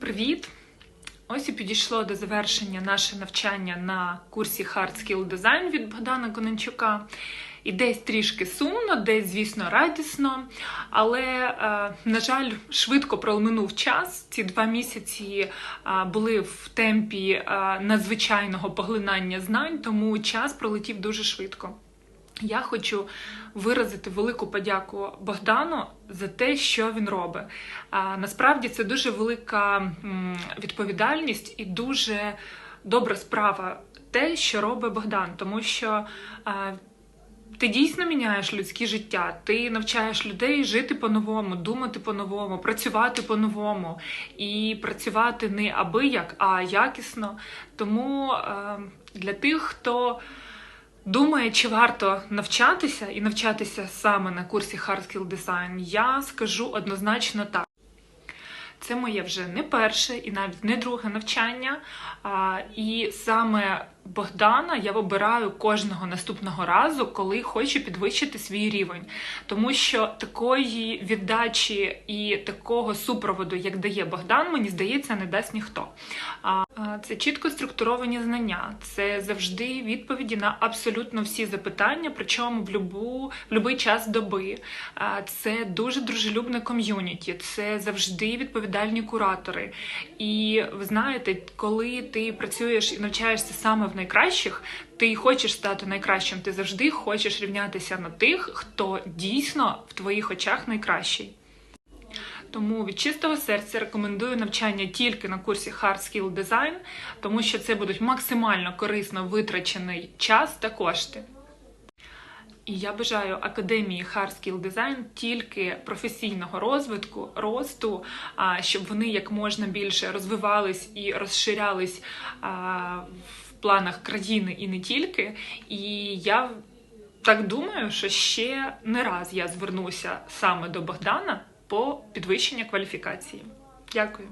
Привіт! Ось і підійшло до завершення наше навчання на курсі Hard Skill Design від Богдана Конончука. І десь трішки сумно, десь, звісно, радісно. Але, е, на жаль, швидко пролминув час. Ці два місяці е, були в темпі е, надзвичайного поглинання знань, тому час пролетів дуже швидко. Я хочу виразити велику подяку Богдану за те, що він робить. А, насправді це дуже велика відповідальність і дуже добра справа те, що робить Богдан, тому що а, ти дійсно міняєш людське життя, ти навчаєш людей жити по-новому, думати по-новому, працювати по-новому і працювати не аби як, а якісно. Тому е, для тих, хто думає, чи варто навчатися і навчатися саме на курсі Hard Skill Design, я скажу однозначно так. Це моє вже не перше і навіть не друге навчання. І саме Богдана я вибираю кожного наступного разу, коли хочу підвищити свій рівень. Тому що такої віддачі і такого супроводу, як дає Богдан, мені здається, не дасть ніхто. Це чітко структуровані знання, це завжди відповіді на абсолютно всі запитання, причому в любу в будь-який час доби. Це дуже дружелюбне ком'юніті, це завжди відповідальні куратори. І ви знаєте, коли ти працюєш і навчаєшся саме в найкращих, ти хочеш стати найкращим, ти завжди хочеш рівнятися на тих, хто дійсно в твоїх очах найкращий. Тому від чистого серця рекомендую навчання тільки на курсі Hard Skill Design, тому що це будуть максимально корисно витрачений час та кошти. І я бажаю академії Hard Skill Design тільки професійного розвитку, росту, щоб вони як можна більше розвивались і розширялись в планах країни і не тільки. І я так думаю, що ще не раз я звернуся саме до Богдана по підвищенню кваліфікації. Дякую.